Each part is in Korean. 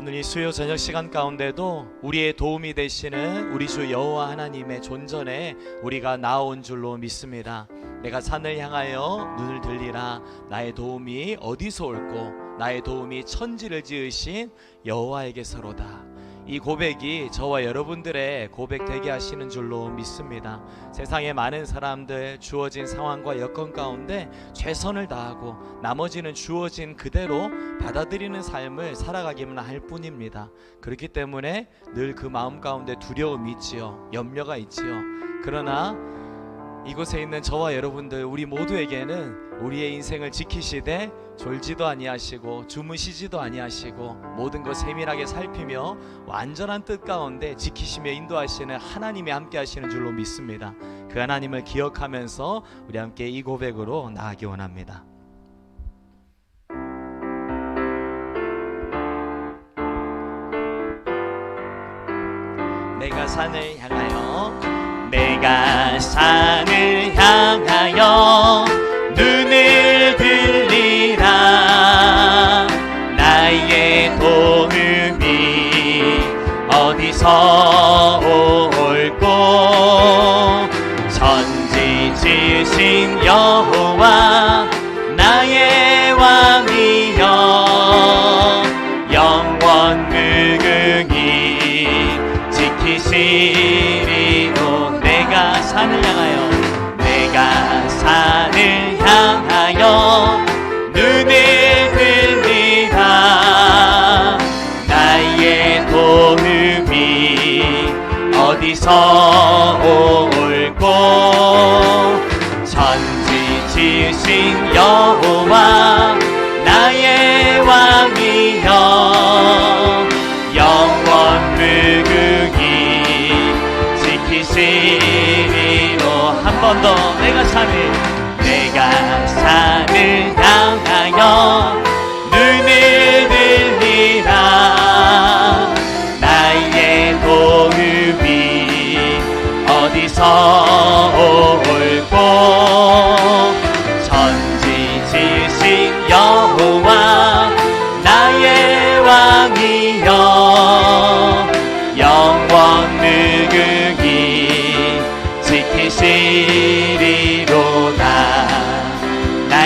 오늘 이 수요 저녁 시간 가운데도 우리의 도움이 되시는 우리 주 여호와 하나님의 존전에 우리가 나온 줄로 믿습니다. 내가 산을 향하여 눈을 들리라 나의 도움이 어디서 올고 나의 도움이 천지를 지으신 여호와에게서로다. 이 고백이 저와 여러분들의 고백 되게 하시는 줄로 믿습니다. 세상에 많은 사람들 주어진 상황과 여건 가운데 최선을 다하고 나머지는 주어진 그대로 받아들이는 삶을 살아가기만 할 뿐입니다. 그렇기 때문에 늘 그 마음 가운데 두려움이 있지요. 염려가 있지요. 그러나 이곳에 있는 저와 여러분들 우리 모두에게는 우리의 인생을 지키시되 졸지도 아니하시고 주무시지도 아니하시고 모든 것 세밀하게 살피며 완전한 뜻 가운데 지키시며 인도하시는 하나님이 함께 하시는 줄로 믿습니다. 그 하나님을 기억하면서 우리 함께 이 고백으로 나아가기 원합니다. 내가 산을 향하여 내가 산을 향하여 지키시리로 내가 산을 향하여 내가 산을 향하여 눈을 들리라 나의 도움이 어디서 올고 천지 지으신 여호와 번 더 내가 산을 내가 산을 향하여 눈을 들리라. 나의 도움이 어디서 올고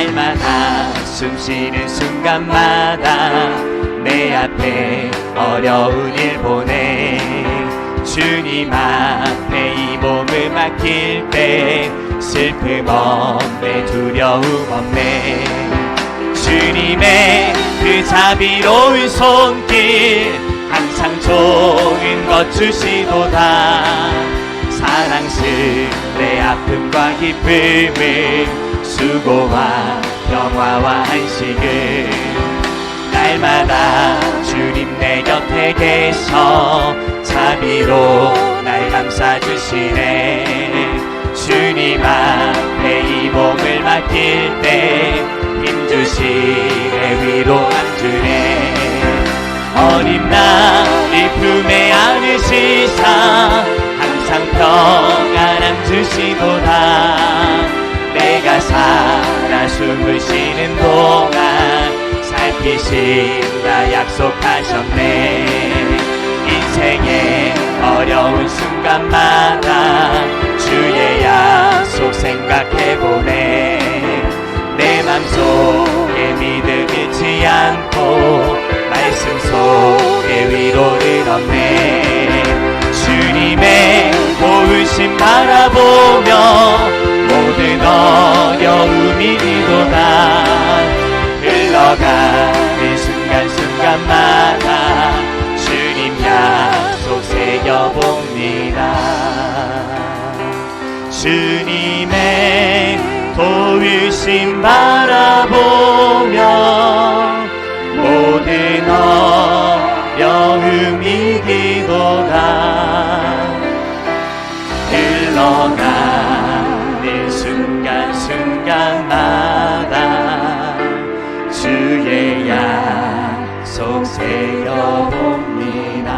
날마다 숨 쉬는 순간마다 내 앞에 어려운 일 보내. 주님 앞에 이 몸을 맡길 때 슬픔 없네 두려움 없네. 주님의 그 자비로운 손길 항상 좋은 것 주시도다. 사랑스레 내 아픔과 기쁨을 수고와 평화와 안식을 날마다 주님 내 곁에 계셔 자비로 날 감싸주시네. 주님 앞에 이 몸을 맡길 때 힘주시네 위로 안주네. 어린 나이 품에 안으시사 항상 평안함 주시도다 숨을 쉬는 동안 살피신다 약속하셨네. 인생의 어려운 순간마다 주의 약속 생각해보네. 내 맘속에 믿음 잃지 않고 말씀 속에 위로를 얻네. 주님의 도우심 바라보며 모든 어 려움이 이도다. 흘러가는 순간순간마다 주님 약속 새겨봅니다. 주님의 도우심 바라보며 모든 어려움 이 기도다. 흘러가는 순간순간마다 주의 약속 세워봅니다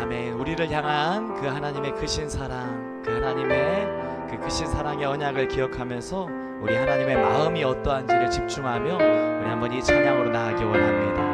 아멘 우리를 향한 그 하나님의 크신 사랑 그 하나님의 그 크신 사랑의 언약을 기억하면서 우리 하나님의 마음이 어떠한지를 집중하며 우리 한번 이 찬양으로 나가기 원합니다.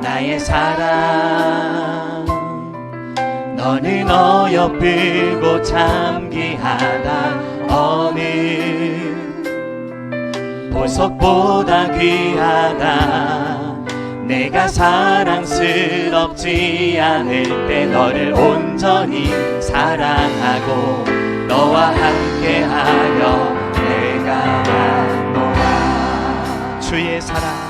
나의 사랑. 너는 어여쁘고 참 귀하다. 어느 보석보다 귀하다. 내가 사랑스럽지 않을 때 너를 온전히 사랑하고 너와 함께하여 내가 왔노라 주의 사랑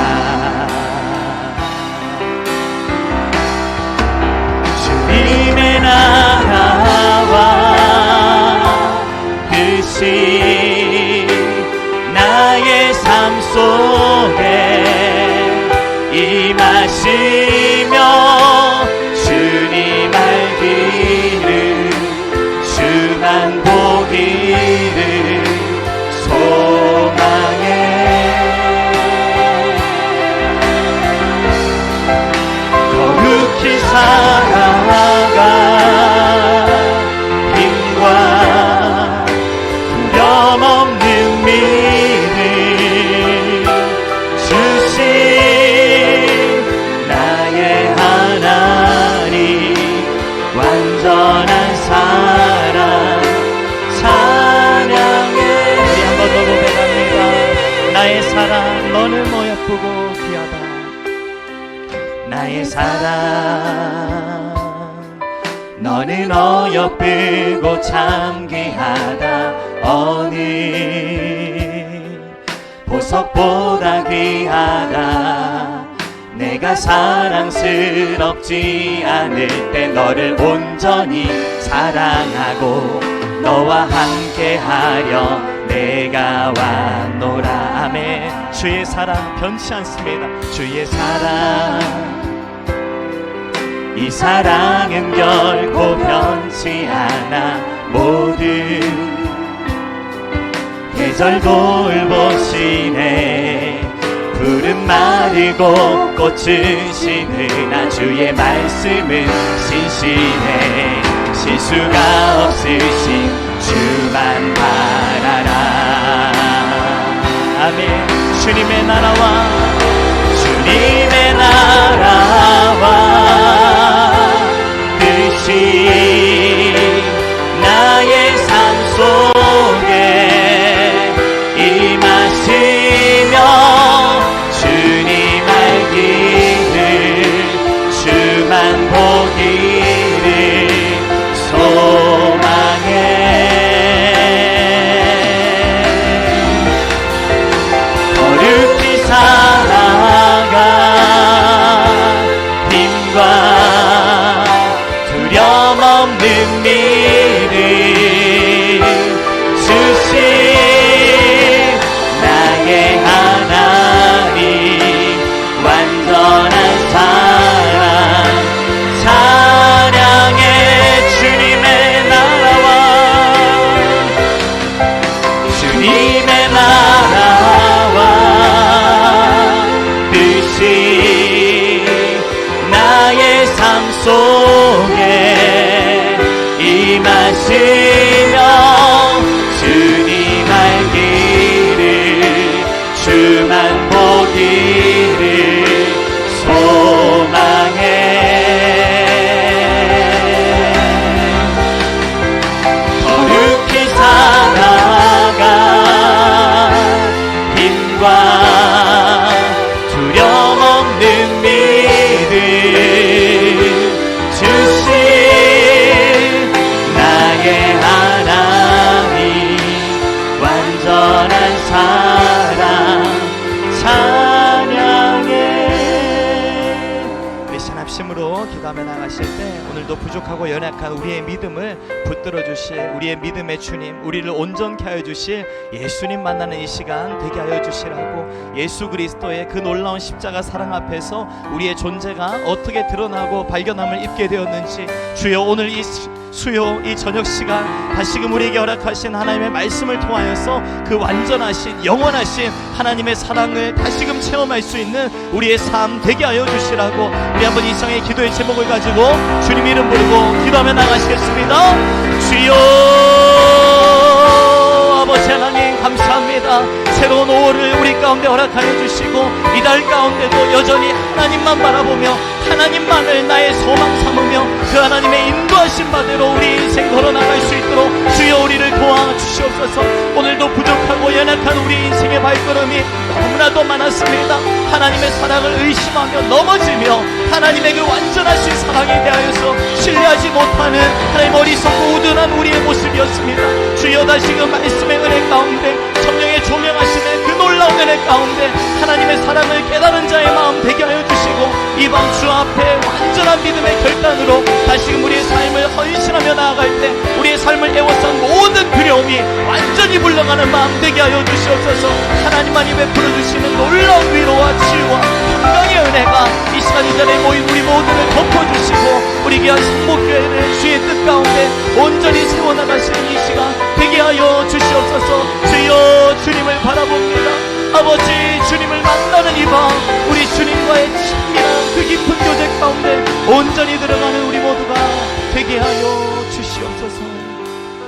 삶 사랑. 너는 어여쁘고 참 귀하다 어느 보석보다 귀하다. 내가 사랑스럽지 않을 때 너를 온전히 사랑하고 너와 함께하려 내가 왔노라. 아멘. 주의 사랑 변치 않습니다. 주의 사랑 이 사랑은 결코 변치 않아. 모든 계절 돌보시네. 푸른 마르고 꽃은 시드나 주의 말씀은 신실해 실수가 없으신 주만 바라라. 아멘. 주님의 나라와 주님의 나라 임하시며 주님 알기를 주만 보기를 소망해. 거룩히 살아가 힘과 두려움 없는 믿음 주신 삶 신합심으로 기도하며 나가실 때 오늘도 부족하고 연약한 우리의 믿음을 붙들어 주실 우리의 믿음의 주님 우리를 온전케 하여 주실 예수님 만나는 이 시간 되게 하여 주시라고 예수 그리스도의 그 놀라운 십자가 사랑 앞에서 우리의 존재가 어떻게 드러나고 발견함을 입게 되었는지 주여 오늘 이 시- 수요 이 저녁 시간 다시금 우리에게 허락하신 하나님의 말씀을 통하여서 그 완전하신 영원하신 하나님의 사랑을 다시금 체험할 수 있는 우리의 삶 되게 하여 주시라고 우리 한번 이상의 기도의 제목을 가지고 주님 이름 부르고 기도하며 나가시겠습니다. 주여 아버지 하나님 감사합니다. 새로운 5월을 우리 가운데 허락하여 주시고 이달 가운데도 여전히 하나님만 바라보며 하나님만을 나의 소망 삼으며 그 하나님의 인도하신 바대로 우리 인생 걸어나갈 수 있도록 주여 우리를 도와주시옵소서. 오늘도 부족하고 연약한 우리 인생의 발걸음이 너무나도 많았습니다. 하나님의 사랑을 의심하며 넘어지며 하나님의 그 완전하신 사랑에 대하여서 신뢰하지 못하는 하나님 어리석고 우둔한 우리의 모습이었습니다. 주여 다시금 말씀의 은혜 가운데 성령의 조명하시 은혜 가운데 하나님의 사랑을 깨달은 자의 마음 되게 하여 주시고 이번 주 앞에 완전한 믿음의 결단으로 다시금 우리의 삶을 헌신하며 나아갈 때 우리의 삶을 애워싼 모든 두려움이 완전히 물러가는 마음 되게 하여 주시옵소서. 하나님만이 베풀어 주시는 놀라운 위로와 치유와 평강의 은혜가 이 시간 이 자리에 모인 우리 모두를 덮어주시고 우리 귀한 성목교회를 주의 뜻 가운데 온전히 세워나가시는 이 시간 되게 하여 주시옵소서. 주여 주님을 바라봅니다 아버지 주님을 만나는 이밤 우리 주님과의 친밀한 그 깊은 교제 가운데 온전히 들어가는 우리 모두가 되게 하여 주시옵소서